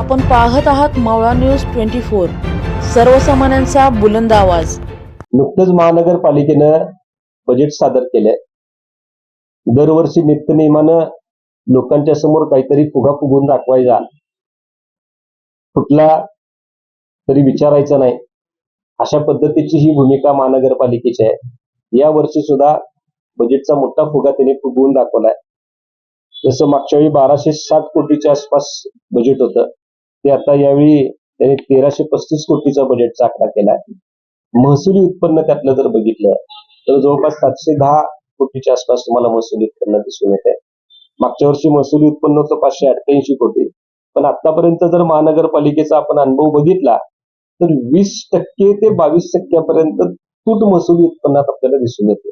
आपण पाहत आहात मावळा न्यूज ट्वेंटी फोर. सर्वसामान्यांचा बुलंद आवाज. नुकतंच महानगरपालिकेनं बजेट सादर केलंय. दरवर्षी नित्यनियमानं लोकांच्या समोर काहीतरी फुगा फुगून दाखवायचा. कुठला तरी विचारायचा नाही. अशा पद्धतीची ही भूमिका महानगरपालिकेची आहे. या वर्षी सुद्धा बजेटचा मोठा फुगा त्यांनी फुगवून दाखवलाय. जसं मागच्या वेळी बाराशे साठ कोटीच्या आसपास बजेट होतं. ते आता यावेळी त्यांनी तेराशे पस्तीस कोटीचा बजेटचा आकडा आहे. महसुली उत्पन्न त्यातलं जर बघितलं तर जवळपास सातशे दहा कोटीच्या आसपास तुम्हाला महसुली उत्पन्न दिसून येत आहे मागच्या वर्षी महसुली उत्पन्न होतं पाचशे अठ्ठ्याऐंशी कोटी. पण आतापर्यंत जर महानगरपालिकेचा आपण अनुभव बघितला तर वीस टक्के ते बावीस टक्क्यापर्यंत तूट महसुली उत्पन्नात आपल्याला दिसून येते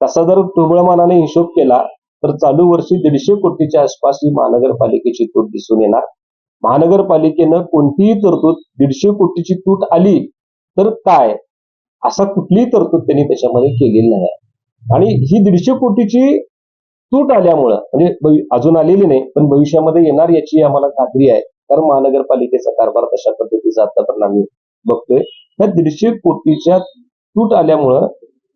तसा जर तुळमानाने हिशोब केला तर चालू वर्षी दीडशे कोटीच्या आसपास ही महानगरपालिकेची तूट दिसून येणार. महानगरपालिकेनं कोणतीही तरतूद दीडशे कोटीची तूट आली तर काय? असा कुठलीही तरतूद त्यांनी त्याच्यामध्ये केलेली नाही. आणि ही दीडशे कोटीची तूट आल्यामुळं म्हणजे अजून आलेली नाही पण भविष्यामध्ये येणार याची आम्हाला खात्री आहे. कारण महानगरपालिकेचा कारभार तशा पद्धतीचा आतापर्यंत आम्ही बघतोय. त्या दीडशे कोटीच्या तूट आल्यामुळं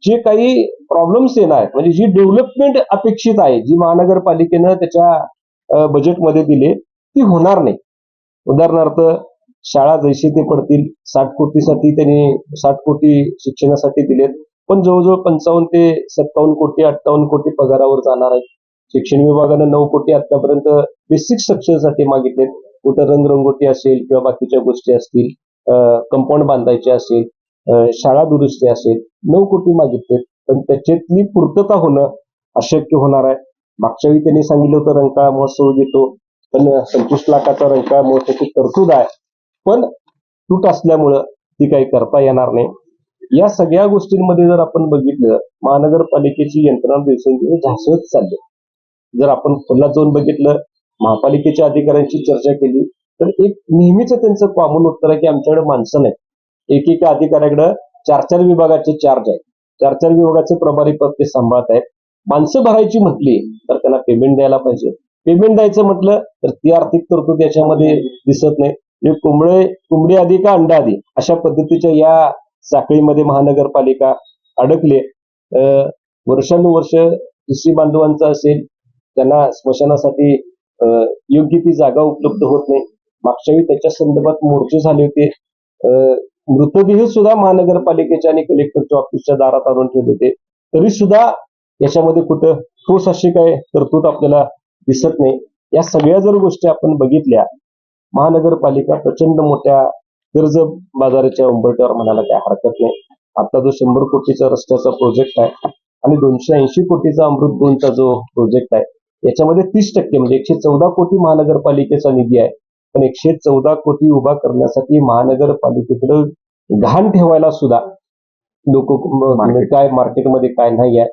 जे काही प्रॉब्लेम्स येणार म्हणजे जी डेव्हलपमेंट अपेक्षित आहे जी महानगरपालिकेनं त्याच्या बजेटमध्ये दिले ती होणार नाही. उदाहरणार्थ शाळा जैसे ते पडतील साठ कोटीसाठी त्यांनी साठ कोटी शिक्षणासाठी दिलेत पण जवळजवळ पंचावन्न ते सत्तावन्न कोटी अठ्ठावन्न कोटी पगारावर जाणार आहेत. शिक्षण विभागानं नऊ कोटी आतापर्यंत बेसिक स्ट्रक्चरसाठी मागितलेत. कुठं रंगरंगोटी असेल किंवा बाकीच्या गोष्टी असतील कंपाऊंड बांधायचे असेल शाळा दुरुस्ती असेल नऊ कोटी मागितलेत. पण त्याच्यातली पूर्तता होणं अशक्य होणार आहे. मागच्या वेळी त्यांनी सांगितलं होतं रंकाळा महोत्सव घेतो पण पंचवीस लाखाचा रंकाळ त्याची तरतूद आहे. पण तूट असल्यामुळं ती काही करता येणार नाही. या सगळ्या गोष्टींमध्ये जर आपण बघितलं महानगरपालिकेची यंत्रणा दिवसेंदिवस झासत चालली. जर आपण खुला जाऊन बघितलं महापालिकेच्या अधिकाऱ्यांची चर्चा केली तर एक नेहमीच त्यांचं कॉमन उत्तर आहे की आमच्याकडे माणसं नाही एक एका अधिकाऱ्याकडे चार चार विभागाचे चार्ज आहेत. चार चार विभागाचे प्रभारी पद ते सांभाळत आहेत. माणसं भरायची म्हटली तर त्यांना पेमेंट द्यायला पाहिजे. पेमेंट द्यायचं म्हटलं तर ती आर्थिक तरतूद याच्यामध्ये दिसत नाही. म्हणजे कोंबडे कोंबडी आधी का अंडा आधी? अशा पद्धतीच्या या साखळीमध्ये महानगरपालिका अडकली अं, वर्षानुवर्ष कृषी बांधवांचं असेल त्यांना स्मशानासाठी योग्य ती जागा उपलब्ध होत नाही. मागच्या वेळी त्याच्या संदर्भात मोर्चे झाले होते. मृतदेह सुद्धा महानगरपालिकेच्या आणि कलेक्टरच्या ऑफिसच्या दारात आणून ठेवले होते. तरी सुद्धा याच्यामध्ये कुठं ठोस अशी काय तरतूद आपल्याला दिसत नाही. या सगळ्या जर गोष्टी आपण बघितल्या महानगरपालिका प्रचंड मोठ्या कर्ज बाजाराच्या उंबरट्यावर म्हणायला काय हरकत नाही. आता जो शंभर कोटीचा रस्त्याचा प्रोजेक्ट आहे आणि दोनशे ऐंशी कोटीचा अमृत दोनचा जो प्रोजेक्ट आहे याच्यामध्ये तीस टक्के म्हणजे एकशे चौदा कोटी महानगरपालिकेचा निधी आहे. पण एकशे चौदा कोटी उभा करण्यासाठी महानगरपालिकेकडे घाण ठेवायला सुद्धा लोक काय मार्केटमध्ये काय नाही आहे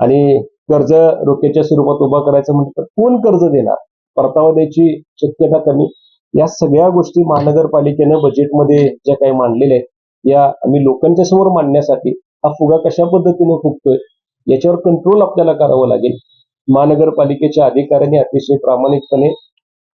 आणि कर्ज रोख्याच्या स्वरूपात उभा करायचं म्हटलं तर कोण कर्ज देणार? परतावा द्यायची शक्यता कमी. या सगळ्या गोष्टी महानगरपालिकेनं बजेटमध्ये ज्या काही मांडलेल्या आहेत या आम्ही लोकांच्या समोर मांडण्यासाठी हा फुगा कशा पद्धतीने फुगतोय याच्यावर कंट्रोल आपल्याला करावं लागेल. महानगरपालिकेच्या अधिकाऱ्यांनी अतिशय प्रामाणिकपणे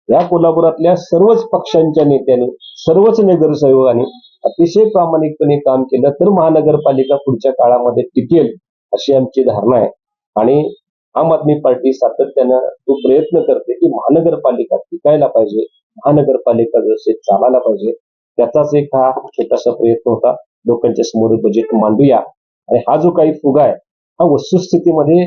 या कोल्हापुरातल्या सर्वच पक्षांच्या नेत्याने सर्वच नगरसेवकांनी अतिशय प्रामाणिकपणे काम केलं तर महानगरपालिका पुढच्या काळामध्ये टिकेल अशी आमची धारणा आहे. आणि आम आदमी पार्टी सातत्यानं तो प्रयत्न करते की महानगरपालिका टिकायला पाहिजे. महानगरपालिका व्यवस्थित चालायला पाहिजे. त्याचाच एक हा छोटासा प्रयत्न होता. लोकांच्या समोर बजेट मांडूया. आणि हा जो काही फुगा आहे हा वस्तुस्थितीमध्ये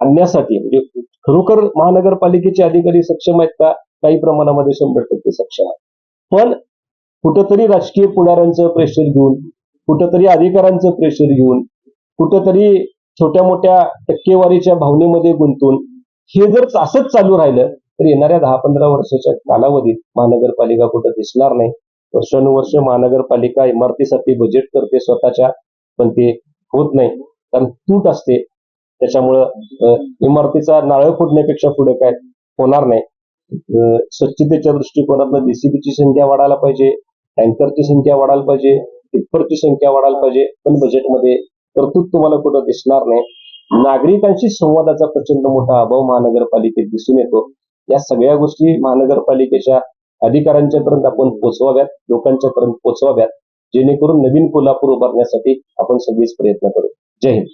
आणण्यासाठी म्हणजे खरोखर महानगरपालिकेचे अधिकारी सक्षम आहेत का? काही प्रमाणामध्ये शंभर टक्के सक्षम आहेत. पण कुठंतरी राजकीय पुढाऱ्यांचं प्रेशर घेऊन कुठंतरी अधिकाऱ्यांचं प्रेशर घेऊन कुठंतरी छोट्या मोठ्या टक्केवारीच्या भावनेमध्ये गुंतून हे जर असंच चालू राहिलं तर येणाऱ्या दहा पंधरा वर्षाच्या कालावधीत महानगरपालिका कुठं दिसणार नाही. वर्षानुवर्ष महानगरपालिका इमारतीसाठी बजेट करते स्वतःच्या पण ते होत नाही. कारण तूट असते. त्याच्यामुळं इमारतीचा नाळ फोडण्यापेक्षा पुढे काय होणार नाही. स्वच्छतेच्या दृष्टिकोनातून डीसीबीची संख्या वाढायला पाहिजे टँकरची संख्या वाढायला पाहिजे टिप्परची संख्या वाढायला पाहिजे पण बजेटमध्ये तरतूद तुम्हाला कुठं दिसणार नाही. नागरिकांशी संवादाचा प्रचंड मोठा अभाव महानगरपालिकेत दिसून येतो. या सगळ्या गोष्टी महानगरपालिकेच्या अधिकाऱ्यांच्या पर्यंत आपण पोचवाव्यात लोकांच्या पर्यंत पोचवाव्यात. जेणेकरून नवीन कोल्हापूर उभारण्यासाठी आपण सगळेच प्रयत्न करू. जय हिंद.